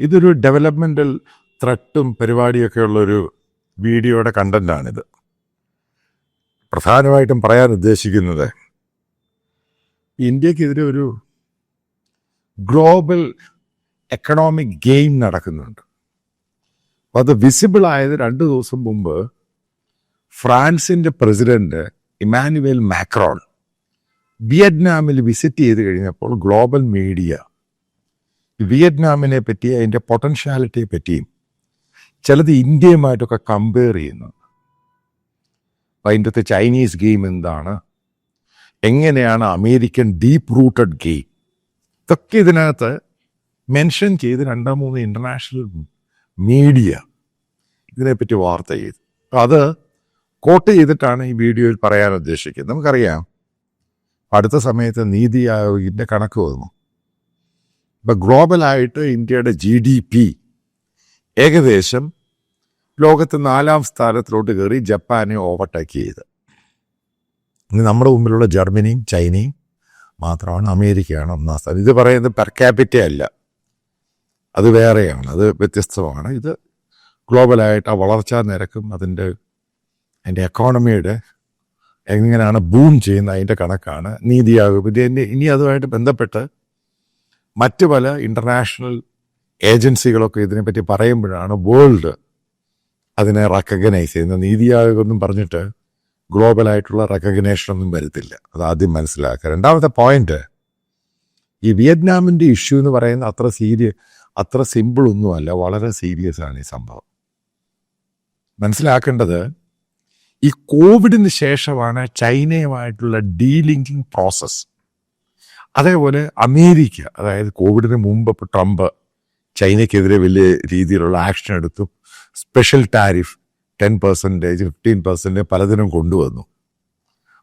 ഇതൊരു ഡെവലപ്മെന്റൽ ത്രട്ടും പരിപാടിയൊക്കെ ഉള്ളൊരു വീഡിയോയുടെ കണ്ടന്റാണിത് പ്രധാനമായിട്ടും പറയാൻ ഉദ്ദേശിക്കുന്നത് ഇന്ത്യക്കെതിരെ ഒരു ഗ്ലോബൽ എക്കണോമിക് ഗെയിം നടക്കുന്നുണ്ട്. അപ്പോൾ അത് വിസിബിൾ ആയത് രണ്ട് ദിവസം മുമ്പ് ഫ്രാൻസിന്റെ പ്രസിഡന്റ് ഇമാനുവേൽ മാക്രോൺ വിയറ്റ്നാമിൽ വിസിറ്റ് ചെയ്ത് കഴിഞ്ഞപ്പോൾ ഗ്ലോബൽ മീഡിയ വിയറ്റ്നാമിനെ പറ്റി അതിന്റെ പൊട്ടൻഷ്യാലിറ്റിയെ പറ്റിയും ചിലത് ഇന്ത്യയുമായിട്ടൊക്കെ കമ്പയർ ചെയ്യുന്നു. അതിന്റെ ചൈനീസ് ഗെയിം എന്താണ്? എങ്ങനെയാണ് അമേരിക്കൻ ഡീപ്പ് റൂട്ടഡ് ഗെയിം ഇതൊക്കെ ഇതിനകത്ത് മെൻഷൻ ചെയ്ത് രണ്ടോ മൂന്ന് ഇന്റർനാഷണൽ മീഡിയ ഇതിനെപ്പറ്റി വാർത്ത ചെയ്തു. അത് കോട്ട് ചെയ്തിട്ടാണ് ഈ വീഡിയോയിൽ പറയാൻ ഉദ്ദേശിക്കുന്നത്. നമുക്കറിയാം അടുത്ത സമയത്ത് നീതി ആയോഗിന്റെ കണക്ക് വന്നു. ഇപ്പം ഗ്ലോബലായിട്ട് ഇന്ത്യയുടെ ജി ഡി പി ഏകദേശം ലോകത്ത് നാലാം സ്ഥാനത്തിലോട്ട് കയറി ജപ്പാനെ ഓവർടേക്ക് ചെയ്ത്. ഇനി നമ്മുടെ മുമ്പിലുള്ള ജർമ്മനിയും ചൈനയും മാത്രമാണ് അമേരിക്കയാണ് ഒന്നാം സ്ഥാനം. ഇത് പറയുന്നത് പെർ ക്യാപിറ്റ അല്ല. അത് വേറെയാണ്. അത് വ്യത്യസ്തമാണ്. ഇത് ഗ്ലോബലായിട്ട് ആ വളർച്ചാ നിരക്കും അതിന്റെ അതിന്റെ എക്കോണമിയുടെ എങ്ങനെയാണ് ബൂം ചെയ്യുന്ന അതിന്റെ കണക്കാണ്. നീതി ആയോഗ് ഇത് ഇനി- ഇനി അതുമായിട്ട് ബന്ധപ്പെട്ട് മറ്റ് പല ഇന്റർനാഷണൽ ഏജൻസികളൊക്കെ ഇതിനെപ്പറ്റി പറയുമ്പോഴാണ് വേൾഡ് അതിനെ റെക്കഗ്നൈസ് ചെയ്യുന്നത്. നീതി ആയോഗൊന്നും പറഞ്ഞിട്ട് ഗ്ലോബലായിട്ടുള്ള റെക്കഗ്നേഷൻ ഒന്നും വരത്തില്ല. അത് ആദ്യം മനസ്സിലാക്കുക. രണ്ടാമത്തെ പോയിന്റ് ഈ വിയറ്റ്നാമിന്റെ ഇഷ്യൂ എന്ന് പറയുന്ന അത്ര സീരിയ അത്ര സിമ്പിൾ ഒന്നുമല്ല വളരെ സീരിയസ് ആണ് ഈ സംഭവം. മനസ്സിലാക്കേണ്ടത് ഈ കോവിഡിന് ശേഷമാണ് ചൈനയുമായിട്ടുള്ള ഡീലിങ്കിങ് പ്രോസസ്സ് അതേപോലെ അമേരിക്ക അതായത് കോവിഡിന് മുമ്പ് ഇപ്പോൾ ട്രംപ് ചൈനയ്ക്കെതിരെ വലിയ രീതിയിലുള്ള ആക്ഷൻ എടുത്തു. Special tariff ten percentage fifteen percentage പലതിനും കൊണ്ടുവന്നു.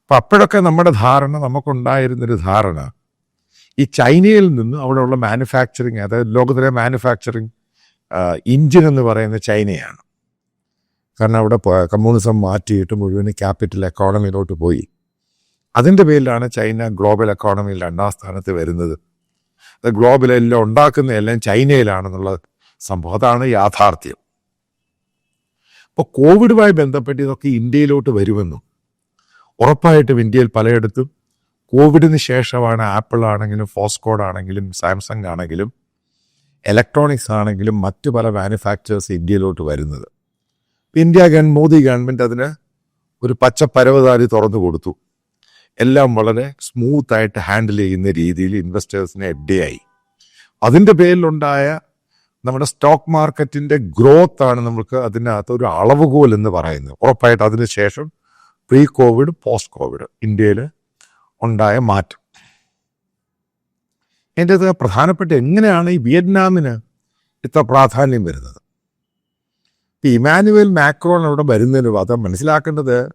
അപ്പം അപ്പോഴൊക്കെ നമ്മുടെ ധാരണ നമുക്കുണ്ടായിരുന്നൊരു ധാരണ ഈ ചൈനയിൽ നിന്ന് അവിടെയുള്ള മാനുഫാക്ചറിങ് അതായത് ലോകത്തിലെ മാനുഫാക്ചറിങ് ഇഞ്ചിൻ എന്ന് പറയുന്ന ചൈനയാണ്. കാരണം അവിടെ കമ്മ്യൂണിസം മാറ്റിയിട്ട് മുഴുവൻ ക്യാപിറ്റൽ എക്കോണമിയിലോട്ട് പോയി. അതിന്റെ പേരിലാണ് ചൈന ഗ്ലോബൽ എക്കോണമിയിൽ രണ്ടാം സ്ഥാനത്ത് വരുന്നത്. അത് ഗ്ലോബലെല്ലാം ഉണ്ടാക്കുന്ന എല്ലാം ചൈനയിലാണെന്നുള്ള സംഭവം. അതാണ് യാഥാർത്ഥ്യം. അപ്പോൾ കോവിഡുമായി ബന്ധപ്പെട്ട് ഇതൊക്കെ ഇന്ത്യയിലോട്ട് വരുമെന്നും ഉറപ്പായിട്ടും ഇന്ത്യയിൽ പലയിടത്തും കോവിഡിന് ശേഷമാണ് ആപ്പിൾ ആണെങ്കിലും ഫോസ്കോഡ് ആണെങ്കിലും സാംസങ് ആണെങ്കിലും ഇലക്ട്രോണിക്സ് ആണെങ്കിലും മറ്റു പല മാനുഫാക്ചേഴ്സ് ഇന്ത്യയിലോട്ട് വരുന്നത്. ഇന്ത്യ ഗവൺ മോദി ഗവൺമെന്റ് അതിന് ഒരു പച്ച തുറന്നു കൊടുത്തു. എല്ലാം വളരെ സ്മൂത്ത് ആയിട്ട് ഹാൻഡിൽ ചെയ്യുന്ന രീതിയിൽ ഇൻവെസ്റ്റേഴ്സിനെ എഡ്ഡയായി അതിന്റെ പേരിലുണ്ടായ നമ്മുടെ സ്റ്റോക്ക് മാർക്കറ്റിന്റെ ഗ്രോത്ത് ആണ് നമുക്ക് അതിനകത്ത് ഒരു അളവുകോൽ എന്ന് പറയുന്നത്. ഉറപ്പായിട്ട് അതിന് ശേഷം പ്രീ കോവിഡ് പോസ്റ്റ് കോവിഡ് ഇന്ത്യയിൽ ഉണ്ടായ മാറ്റം. എന്റെ അത് പ്രധാനപ്പെട്ട എങ്ങനെയാണ് ഈ വിയറ്റ്നാമിന് ഇത്ര പ്രാധാന്യം വരുന്നത്? ഇമാനുവൽ മാക്രോൺ അവിടെ വരുന്നതിന് അത് മനസ്സിലാക്കേണ്ടത്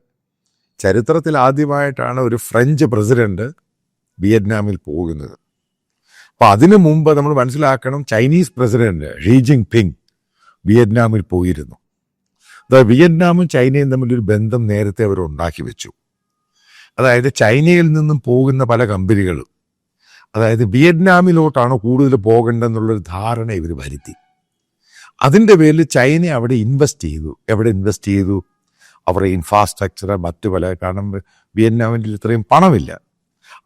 ചരിത്രത്തിൽ ആദ്യമായിട്ടാണ് ഒരു ഫ്രഞ്ച് പ്രസിഡന്റ് വിയറ്റ്നാമിൽ പോകുന്നത്. അപ്പോൾ അതിനു മുമ്പ് നമ്മൾ മനസ്സിലാക്കണം Chinese president Xi Jinping വിയറ്റ്നാമിൽ പോയിരുന്നു. അതായത് വിയറ്റ്നാമും ചൈനയും തമ്മിലൊരു ബന്ധം നേരത്തെ അവർ ഉണ്ടാക്കി വെച്ചു. അതായത് ചൈനയിൽ നിന്നും പോകുന്ന പല കമ്പനികളും അതായത് വിയറ്റ്നാമിലോട്ടാണ് കൂടുതൽ പോകേണ്ടതെന്നുള്ളൊരു ധാരണ ഇവർ വരുത്തി. അതിന്റെ പേരിൽ ചൈന അവിടെ ഇൻവെസ്റ്റ് ചെയ്തു. എവിടെ ഇൻവെസ്റ്റ് ചെയ്തു? അവരുടെ ഇൻഫ്രാസ്ട്രക്ചർ മറ്റു പല കാരണം വിയറ്റ്നാമിന്റെ ഇത്രയും പണമില്ല.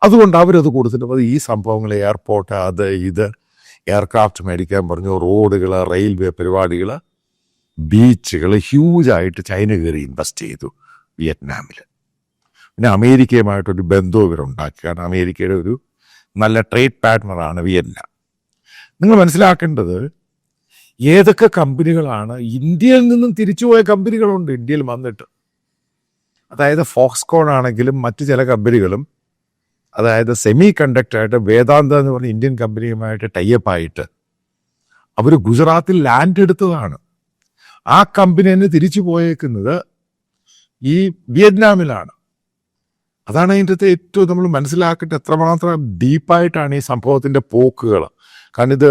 അതുകൊണ്ട് അവരത് കൊടുത്തിട്ട് ഈ സംഭവങ്ങൾ എയർപോർട്ട് അത് ഇത് എയർക്രാഫ്റ്റ് മേടിക്കാൻ പറഞ്ഞു റോഡുകൾ റെയിൽവേ പരിപാടികൾ ബീച്ചുകൾ ഹ്യൂജായിട്ട് ചൈന കയറി ഇൻവെസ്റ്റ് ചെയ്തു വിയറ്റ്നാമിൽ പിന്നെ അമേരിക്കയുമായിട്ടൊരു ബന്ധവും ഇവരുണ്ടാക്കി. കാരണം അമേരിക്കയുടെ ഒരു നല്ല ട്രേഡ് പാർട്ട്ണറാണ് വിയറ്റ്നാം. നിങ്ങൾ മനസ്സിലാക്കേണ്ടത് ഏതൊക്കെ കമ്പനികളാണ് ഇന്ത്യയിൽ നിന്നും തിരിച്ചുപോയ കമ്പനികളുണ്ട് ഇന്ത്യയിൽ വന്നിട്ട്. അതായത് ഫോക്സ്കോൺ ആണെങ്കിലും മറ്റ് ചില കമ്പനികളും അതായത് സെമി കണ്ടക്ടറായിട്ട് വേദാന്ത എന്ന് പറഞ്ഞ ഇന്ത്യൻ കമ്പനിയുമായിട്ട് ടൈപ്പ് ആയിട്ട് അവർ ഗുജറാത്തിൽ ലാൻഡ് എടുത്തതാണ്. ആ കമ്പനി തന്നെ തിരിച്ചു പോയേക്കുന്നത് ഈ വിയറ്റ്നാമിലാണ്. അതാണ് അതിന്റെ ഏറ്റവും നമ്മൾ മനസ്സിലാക്കിയിട്ട് എത്രമാത്രം ഡീപ്പായിട്ടാണ് ഈ സംഭവത്തിന്റെ പോക്കുകൾ. കാരണം ഇത്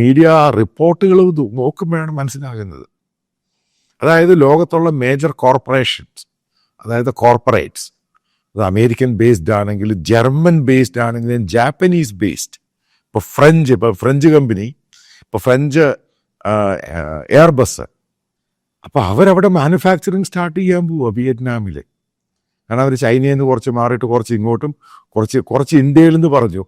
മീഡിയ റിപ്പോർട്ടുകൾ നോക്കുമ്പോഴാണ് മനസ്സിലാകുന്നത്. അതായത് ലോകത്തുള്ള മേജർ കോർപ്പറേഷൻസ് അതായത് കോർപ്പറേറ്റ്സ് അത് അമേരിക്കൻ ബേസ്ഡ് ആണെങ്കിലും ജർമ്മൻ ബേസ്ഡ് ആണെങ്കിലും ജാപ്പനീസ് ബേസ്ഡ് ഇപ്പോൾ ഫ്രഞ്ച് ഇപ്പോൾ ഫ്രഞ്ച് കമ്പനി ഇപ്പോൾ ഫ്രഞ്ച് എയർബസ് അപ്പോൾ അവരവിടെ മാനുഫാക്ചറിങ് സ്റ്റാർട്ട് ചെയ്യാൻ പോവുക വിയറ്റ്നാമിൽ കാരണം അവർ ചൈനയിൽ നിന്ന് കുറച്ച് മാറിയിട്ട് കുറച്ച് ഇങ്ങോട്ടും കുറച്ച് കുറച്ച് ഇന്ത്യയിൽ നിന്ന് പറഞ്ഞു.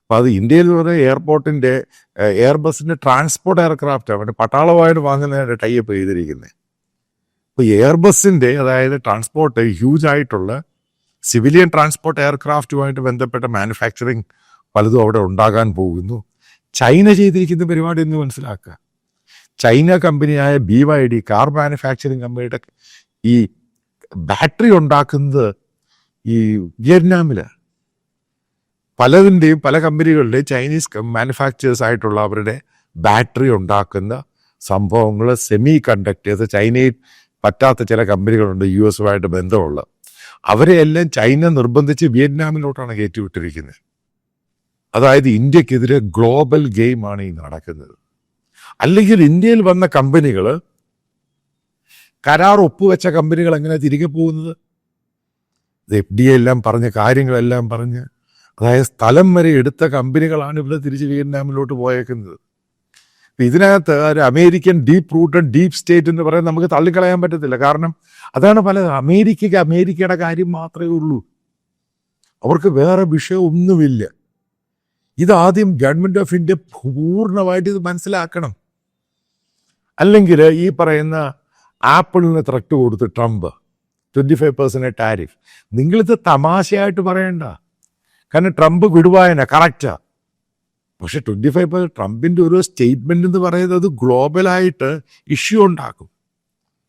അപ്പോൾ അത് ഇന്ത്യയിൽ എന്ന് പറഞ്ഞാൽ എയർപോർട്ടിന്റെ എയർബസിന്റെ ട്രാൻസ്പോർട്ട് എയർക്രാഫ്റ്റ് അവന്റെ പട്ടാളമായിട്ട് വാങ്ങുന്നതിന്റെ ടൈപ്പ് ചെയ്തിരിക്കുന്നത് അപ്പോൾ എയർബസിന്റെ അതായത് ട്രാൻസ്പോർട്ട് ഹ്യൂജ് ആയിട്ടുള്ള സിവിലിയൻ ട്രാൻസ്പോർട്ട് എയർക്രാഫ്റ്റുമായിട്ട് ബന്ധപ്പെട്ട മാനുഫാക്ചറിങ് പലതും അവിടെ ഉണ്ടാകാൻ പോകുന്നു. ചൈന ചെയ്തിരിക്കുന്ന പരിപാടി എന്ന് മനസ്സിലാക്കുക. ചൈന കമ്പനിയായ B Y D car manufacturing കമ്പനിയുടെ ഈ ബാറ്ററി ഉണ്ടാക്കുന്നത് ഈ വിയറ്റ്നാമിലാണ് പലതിന്റെയും പല കമ്പനികളുടെയും ചൈനീസ് മാനുഫാക്ചേഴ്സ് ആയിട്ടുള്ള അവരുടെ ബാറ്ററി ഉണ്ടാക്കുന്ന സംഭവങ്ങൾ സെമി കണ്ടക്ടേഴ്സ് ചൈനയിൽ പറ്റാത്ത ചില കമ്പനികളുണ്ട് യു എസുമായിട്ട് ബന്ധമുള്ള. അവരെയെല്ലാം ചൈന നിർബന്ധിച്ച് വിയറ്റ്നാമിലോട്ടാണ് കയറ്റിവിട്ടിരിക്കുന്നത്. അതായത് ഇന്ത്യക്കെതിരെ ഗ്ലോബൽ ഗെയിമാണ് ഈ നടക്കുന്നത്. അല്ലെങ്കിൽ ഇന്ത്യയിൽ വന്ന കമ്പനികൾ കരാർ ഒപ്പുവെച്ച കമ്പനികൾ എങ്ങനെ തിരികെ പോകുന്നത്? എഫ് ഡി എല്ലാം പറഞ്ഞ കാര്യങ്ങളെല്ലാം പറഞ്ഞ് അതായത് സ്ഥലം വരെ എടുത്ത കമ്പനികളാണ് ഇവിടെ തിരിച്ച് വിയറ്റ്നാമിലോട്ട് പോയേക്കുന്നത്. ഇതിനകത്ത് ഒരു American deep rooted deep state എന്ന് പറയാൻ നമുക്ക് തള്ളിക്കളയാൻ പറ്റത്തില്ല. കാരണം അതാണ് പല അമേരിക്കയ്ക്ക് അമേരിക്കയുടെ കാര്യം മാത്രമേ ഉള്ളൂ. അവർക്ക് വേറെ വിഷയം ഒന്നുമില്ല ഇതാദ്യം ഗവൺമെന്റ് ഓഫ് ഇന്ത്യ പൂർണമായിട്ട് ഇത് മനസ്സിലാക്കണം. അല്ലെങ്കിൽ ഈ പറയുന്ന ആപ്പിളിന് ത്രട്ട് കൊടുത്ത് Trump. Twenty five percent tariff നിങ്ങളിത് തമാശയായിട്ട് പറയണ്ട. കാരണം ട്രംപ് വിടുവായന കറക്റ്റാ പക്ഷെ ട്വന്റി ഫൈവ് പെർസെന്റ് ട്രംപിന്റെ ഒരു സ്റ്റേറ്റ്മെന്റ് എന്ന് പറയുന്നത് ഗ്ലോബലായിട്ട് ഇഷ്യൂ ഉണ്ടാക്കും.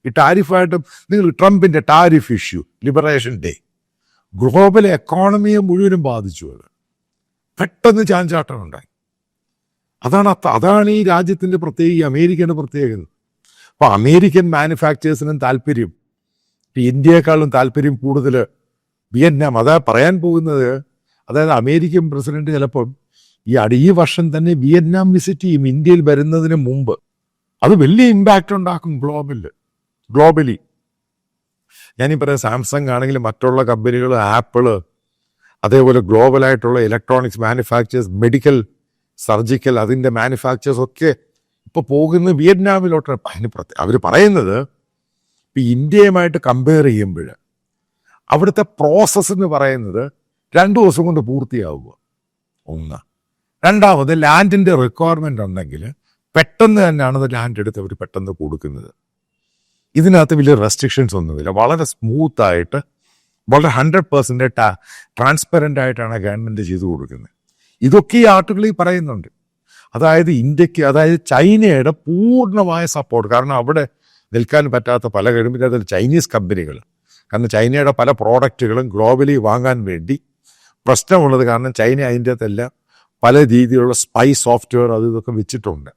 ഈ ടാരിഫായിട്ടും നിങ്ങൾ ട്രംപിന്റെ tariff issue liberation day global എക്കോണമിയെ മുഴുവനും ബാധിച്ചു അത്. പെട്ടെന്ന് ചാഞ്ചാട്ടം ഉണ്ടായി. അതാണ് അതാണ് ഈ രാജ്യത്തിന്റെ പ്രത്യേക അമേരിക്കയുടെ പ്രത്യേകത. അപ്പോൾ അമേരിക്കൻ മാനുഫാക്ചേഴ്സിനും താല്പര്യം ഇന്ത്യയെക്കാളും താല്പര്യം കൂടുതൽ വിയറ്റ്നാം. അതാ പറയാൻ പോകുന്നത് അതായത് അമേരിക്കൻ പ്രസിഡന്റ് ചിലപ്പം ഈ അടി ഈ വർഷം തന്നെ വിയറ്റ്നാം വിസിറ്റ് ചെയ്യും ഇന്ത്യയിൽ വരുന്നതിന് മുമ്പ്. അത് വലിയ ഇമ്പാക്റ്റ് ഉണ്ടാക്കും ഗ്ലോബലിൽ ഗ്ലോബലി ഞാനീ പറയാം സാംസങ് ആണെങ്കിലും മറ്റുള്ള കമ്പനികൾ ആപ്പിൾ അതേപോലെ ഗ്ലോബലായിട്ടുള്ള ഇലക്ട്രോണിക്സ് മാനുഫാക്ചേഴ്സ് മെഡിക്കൽ സർജിക്കൽ അതിന്റെ മാനുഫാക്ചേഴ്സ് ഒക്കെ ഇപ്പോൾ പോകുന്നത് വിയറ്റ്നാമിലോട്ടാണ് അതിന് പ്രത്യേക അവർ പറയുന്നത് ഇപ്പം ഇന്ത്യയുമായിട്ട് കമ്പയർ ചെയ്യുമ്പോൾ അവിടുത്തെ പ്രോസസ്സ് എന്ന് പറയുന്നത് രണ്ട് ദിവസം കൊണ്ട് പൂർത്തിയാവുക. ഒന്ന്. രണ്ടാമത് ലാൻഡിന്റെ റിക്വയർമെന്റ് ഉണ്ടെങ്കിൽ പെട്ടെന്ന് തന്നെയാണ് അത് ലാൻഡ് എടുത്ത് അവർ പെട്ടെന്ന് കൊടുക്കുന്നത്. ഇതിനകത്ത് വലിയ റെസ്ട്രിക്ഷൻസ് ഒന്നുമില്ല. വളരെ സ്മൂത്തായിട്ട് വളരെ ഹൺഡ്രഡ് പെർസെന്റ് ട്രാൻസ്പെറന്റ് ആയിട്ടാണ് ഗവൺമെന്റ് ചെയ്തു കൊടുക്കുന്നത്. ഇതൊക്കെ ഈ ആർട്ടുകളിൽ പറയുന്നുണ്ട്. അതായത് ഇന്ത്യയ്ക്ക് അതായത് ചൈനയുടെ പൂർണമായ സപ്പോർട്ട് കാരണം അവിടെ നിൽക്കാൻ പറ്റാത്ത പല കഴിവിന്റെ അതിൽ ചൈനീസ് കമ്പനികൾ. കാരണം ചൈനയുടെ പല പ്രോഡക്റ്റുകളും ഗ്ലോബലി വാങ്ങാൻ വേണ്ടി പ്രശ്നമുള്ളത് കാരണം ചൈന അതിന്റെ അകത്തെല്ലാം പല രീതിയിലുള്ള സ്പൈ സോഫ്റ്റ്വെയർ അത് ഇതൊക്കെ വെച്ചിട്ടുണ്ട്.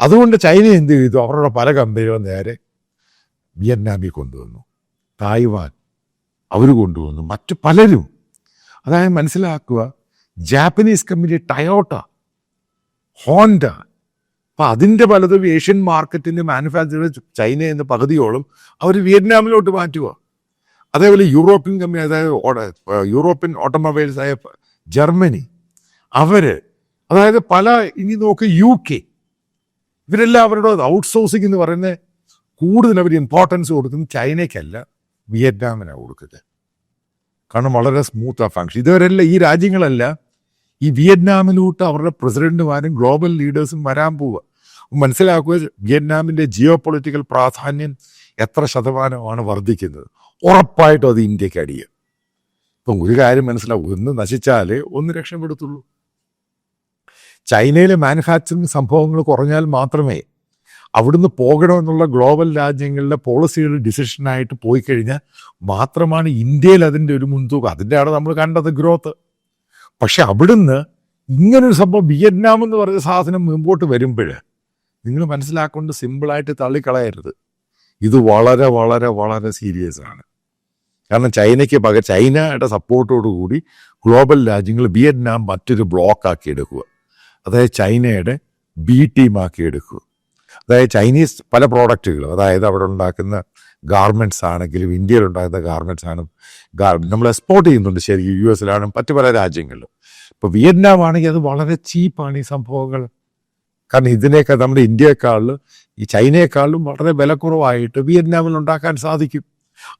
അതുകൊണ്ട് ചൈന എന്ത് ചെയ്തു? അവരുടെ പല കമ്പനികളും നേരെ വിയറ്റ്നാമിൽ കൊണ്ടുവന്നു. തായ്വാൻ അവർ കൊണ്ടുവന്നു. മറ്റു പലരും. അതായത് മനസ്സിലാക്കുക ജാപ്പനീസ് കമ്പനി ടയോട്ട ഹോണ്ട അപ്പം അതിന്റെ പലതും ഏഷ്യൻ മാർക്കറ്റിന്റെ മാനുഫാക്ചറർ ചൈന എന്ന പകുതിയോളം അവർ വിയറ്റ്നാമിലോട്ട് മാറ്റുക അതേപോലെ യൂറോപ്യൻ കമ്പനി അതായത് യൂറോപ്യൻ ഓട്ടോമൊബൈൽസ് ആയ ജർമ്മനി അവർ അതായത് പല ഇനി നോക്ക് യു കെ ഇവരെല്ലാം അവരുടെ ഔട്ട്സോഴ്സിംഗ് എന്ന് പറയുന്നത് കൂടുതൽ അവർ ഇമ്പോർട്ടൻസ് കൊടുക്കുന്നത് ചൈനയ്ക്കല്ല വിയറ്റ്നാമിനാണ് കൊടുക്കുന്നത്. കാരണം വളരെ സ്മൂത്ത് ആ ഫങ്ഷൻ ഇതുവരെല്ല ഈ രാജ്യങ്ങളല്ല ഈ വിയറ്റ്നാമിലോട്ട് അവരുടെ പ്രസിഡന്റുമാരും ഗ്ലോബൽ ലീഡേഴ്സും വരാൻ പോവുക. മനസ്സിലാക്കുക വിയറ്റ്നാമിന്റെ ജിയോ പൊളിറ്റിക്കൽ പ്രാധാന്യം എത്ര ശതമാനമാണ് വർദ്ധിക്കുന്നത്. ഉറപ്പായിട്ടും അത് ഇന്ത്യയ്ക്ക് അടിയ ഇപ്പം ഒരു കാര്യം മനസ്സിലാവും. ഒന്ന് നശിച്ചാലേ ഒന്ന് രക്ഷപ്പെടുത്തുള്ളൂ. ചൈനയിലെ മാനുഫാക്ചറിങ് സംഭവങ്ങൾ കുറഞ്ഞാൽ മാത്രമേ അവിടുന്ന് പോകണമെന്നുള്ള ഗ്ലോബൽ രാജ്യങ്ങളിലെ പോളിസിയുടെ ഡിസിഷനായിട്ട് പോയി കഴിഞ്ഞാൽ മാത്രമാണ് ഇന്ത്യയിൽ അതിന്റെ ഒരു മുൻതൂക്കം. അതിന്റെയാണ് നമ്മൾ കണ്ടത് ഗ്രോത്ത്. പക്ഷെ അവിടുന്ന് ഇങ്ങനൊരു സംഭവം വിയറ്റ്നാം എന്ന് പറഞ്ഞ സാധനം മുമ്പോട്ട് വരുമ്പോൾ നിങ്ങൾ മനസ്സിലാക്കൊണ്ട് സിമ്പിളായിട്ട് തള്ളിക്കളയരുത്. ഇത് വളരെ വളരെ വളരെ സീരിയസ് ആണ്. കാരണം ചൈനയ്ക്ക് പക ചൈനയുടെ സപ്പോർട്ടോടു കൂടി ഗ്ലോബൽ രാജ്യങ്ങൾ വിയറ്റ്നാം മറ്റൊരു ബ്ലോക്കാക്കി എടുക്കുക. അതായത് ചൈനയുടെ ബി ടീമാക്കി എടുക്കുക അതായത് ചൈനീസ് പല പ്രോഡക്റ്റുകളും അതായത് അവിടെ ഉണ്ടാക്കുന്ന ഗാർമെന്റ്സ് ആണെങ്കിലും ഇന്ത്യയിൽ ഉണ്ടാക്കുന്ന ഗാർമെന്റ്സ് ആണ് നമ്മൾ എക്സ്പോർട്ട് ചെയ്യുന്നുണ്ട് ശരി യു എസിലാണ് മറ്റു പല രാജ്യങ്ങളിലും. ഇപ്പോൾ വിയറ്റ്നാം ആണെങ്കിൽ അത് വളരെ ചീപ്പാണ് ഈ സംഭവങ്ങൾ. കാരണം ഇതിനേക്കാൾ നമ്മുടെ ഇന്ത്യയെക്കാളിലും ഈ ചൈനയെക്കാളിലും വളരെ വിലക്കുറവായിട്ട് വിയറ്റ്നാമിൽ ഉണ്ടാക്കാൻ സാധിക്കും.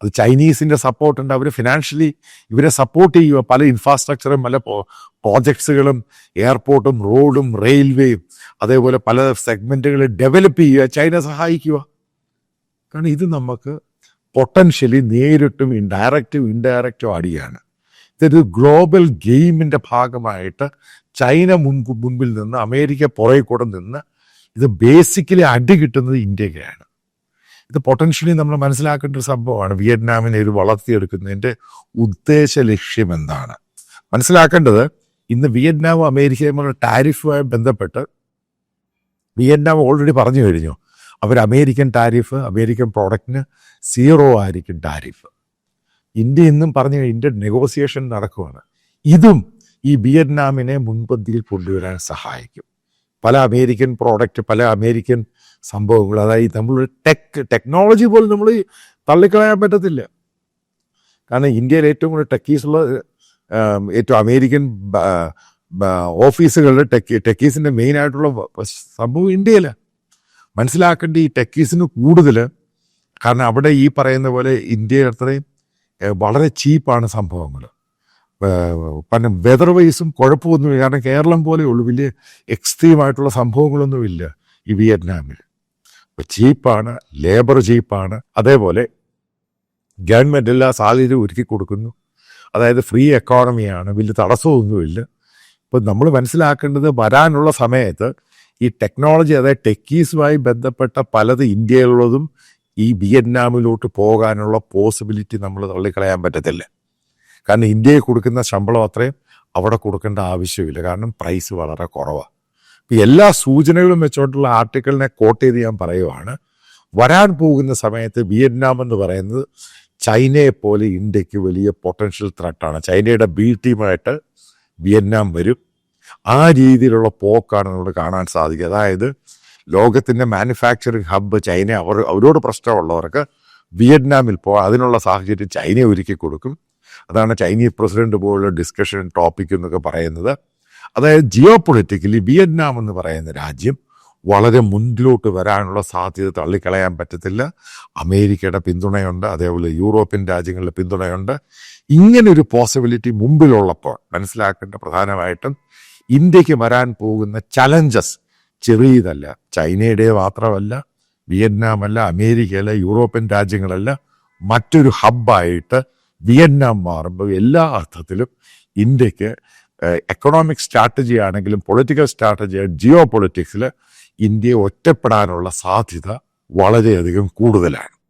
അത് ചൈനീസിന്റെ സപ്പോർട്ടുണ്ട് അവർ ഫിനാൻഷ്യലി ഇവരെ സപ്പോർട്ട് ചെയ്യുക. പല ഇൻഫ്രാസ്ട്രക്ചറും പല പ്രോജക്ട്സുകളും എയർപോർട്ടും റോഡും റെയിൽവേയും അതേപോലെ പല സെഗ്മെന്റുകൾ ഡെവലപ്പ് ചെയ്യുക ചൈന സഹായിക്കുക. കാരണം ഇത് നമുക്ക് പൊട്ടൻഷ്യലി നേരിട്ടും ഇൻഡയറക്റ്റും ഇൻഡയറക്റ്റും അടിയാണ്. ഇതൊരു ഗ്ലോബൽ ഗെയിമിന്റെ ഭാഗമായിട്ട് ചൈന മുൻപ് മുൻപിൽ നിന്ന് അമേരിക്ക പുറകെ കൂടെ നിന്ന് ഇത് ബേസിക്കലി അടി കിട്ടുന്നത് ഇന്ത്യക്കാണ്. ഇത് പൊട്ടൻഷ്യലി നമ്മൾ മനസ്സിലാക്കേണ്ട ഒരു സംഭവമാണ്. വിയറ്റ്നാമിനെ ഒരു വളർത്തിയെടുക്കുന്നതിന്റെ ഉദ്ദേശ ലക്ഷ്യം എന്താണ്? മനസ്സിലാക്കേണ്ടത് ഇന്ന് വിയറ്റ്നാമും അമേരിക്കയും ടാരിഫുമായി ബന്ധപ്പെട്ട് വിയറ്റ്നാം ഓൾറെഡി പറഞ്ഞു കഴിഞ്ഞു. അവർ അമേരിക്കൻ ടാരിഫ് അമേരിക്കൻ പ്രോഡക്റ്റിന് സീറോ ആയിരിക്കും ടാരിഫ് ഇന്ത്യ ഇന്നും പറഞ്ഞു ഇന്ത്യ നെഗോസിയേഷൻ നടക്കുകയാണ് ഇതും ഈ വിയറ്റ്നാമിനെ മുൻപന്തിയിൽ കൊണ്ടുവരാൻ സഹായിക്കും. പല അമേരിക്കൻ പ്രോഡക്റ്റ് പല അമേരിക്കൻ സംഭവങ്ങൾ. അതായത് നമ്മൾ ടെക് ടെക്നോളജി പോലും നമ്മൾ തള്ളിക്കളയാൻ പറ്റത്തില്ല. കാരണം ഇന്ത്യയിൽ ഏറ്റവും കൂടുതൽ ടെക്കീസ് ഉള്ള ഏറ്റവും അമേരിക്കൻ ഓഫീസുകളുടെ ടെക് ടെക്കീസിന്റെ മെയിൻ ആയിട്ടുള്ള സംഭവം ഇന്ത്യയിലാണ് മനസ്സിലാക്കേണ്ട ഈ ടെക്കീസിന് കൂടുതൽ കാരണം അവിടെ ഈ പറയുന്ന പോലെ ഇന്ത്യ അത്രയും വളരെ ചീപ്പാണ് സംഭവങ്ങൾ പിന്നെ വെതർ വൈസും കുഴപ്പമൊന്നുമില്ല. കാരണം കേരളം പോലെയുള്ളൂ വലിയ എക്സ്ട്രീമായിട്ടുള്ള സംഭവങ്ങളൊന്നുമില്ല ഈ വിയറ്റ്നാമിൽ. അപ്പോൾ ചീപ്പാണ് ലേബർ ചീപ്പാണ്. അതേപോലെ ഗവൺമെന്റ് എല്ലാ സാഹചര്യവും ഒരുക്കി കൊടുക്കുന്നു. അതായത് ഫ്രീ എക്കോണമിയാണ് വലിയ തടസ്സമൊന്നുമില്ല. ഇപ്പം നമ്മൾ മനസ്സിലാക്കേണ്ടത് വരാനുള്ള സമയത്ത് ഈ ടെക്നോളജി അതായത് ടെക്കീസുമായി ബന്ധപ്പെട്ട പലത് ഇന്ത്യയിലുള്ളതും ഈ വിയറ്റ്നാമിലോട്ട് പോകാനുള്ള പോസിബിലിറ്റി നമ്മൾ തള്ളിക്കളയാൻ പറ്റത്തില്ല. കാരണം ഇന്ത്യയിൽ കൊടുക്കുന്ന ശമ്പളം അത്രയും അവിടെ കൊടുക്കേണ്ട ആവശ്യമില്ല. കാരണം പ്രൈസ് വളരെ കുറവാണ് എല്ലാ സൂചനകളും വെച്ചുകൊണ്ടുള്ള ആർട്ടിക്കിളിനെ കോട്ട് ചെയ്ത് ഞാൻ പറയുവാണ്. വരാൻ പോകുന്ന സമയത്ത് വിയറ്റ്നാം എന്ന് പറയുന്നത് ചൈനയെ പോലെ ഇന്ത്യയ്ക്ക് വലിയ പൊട്ടൻഷ്യൽ ത്രട്ടാണ് ചൈനയുടെ ബി ടീമായിട്ട് വിയറ്റ്നാം വരും. ആ രീതിയിലുള്ള പോക്കാണ് നമ്മൾ കാണാൻ സാധിക്കുക. അതായത് ലോകത്തിന്റെ മാനുഫാക്ചറിങ് ഹബ്ബ് ചൈന അവർ അവരോട് പ്രശ്നമുള്ളവർക്ക് വിയറ്റ്നാമിൽ പോകാൻ അതിനുള്ള സാഹചര്യം ചൈന ഒരുക്കി കൊടുക്കും. അതാണ് ചൈനീസ് പ്രസിഡന്റ് പോലുള്ള ഡിസ്കഷൻ ടോപ്പിക് എന്നൊക്കെ പറയുന്നത്. അതായത് ജിയോ പൊളിറ്റിക്കലി വിയറ്റ്നാം എന്ന് പറയുന്ന രാജ്യം വളരെ മുൻപിലോട്ട് വരാനുള്ള സാധ്യത തള്ളിക്കളയാൻ പറ്റത്തില്ല. അമേരിക്കയുടെ പിന്തുണയുണ്ട് അതേപോലെ യൂറോപ്യൻ രാജ്യങ്ങളുടെ പിന്തുണയുണ്ട്. ഇങ്ങനെ ഒരു പോസിബിലിറ്റി മുമ്പിലുള്ളപ്പോൾ മനസ്സിലാക്കേണ്ട പ്രധാനമായിട്ടും ഇന്ത്യയ്ക്ക് വരാൻ പോകുന്ന ചലഞ്ചസ് ചെറിയതല്ല. ചൈനയുടെ മാത്രമല്ല വിയറ്റ്നാം അല്ല അമേരിക്കയല്ല യൂറോപ്യൻ രാജ്യങ്ങളല്ല മറ്റൊരു ഹബ്ബായിട്ട് വിയറ്റ്നാം മാറുമ്പോൾ എല്ലാ അർത്ഥത്തിലും ഇന്ത്യയ്ക്ക് എക്കണോമിക് സ്ട്രാറ്റജി ആണെങ്കിലും പൊളിറ്റിക്കൽ സ്ട്രാറ്റജി ജിയോ പൊളിറ്റിക്സിൽ ഇന്ത്യയെ ഒറ്റപ്പെടാനുള്ള സാധ്യത വളരെയധികം കൂടുതലാണ്.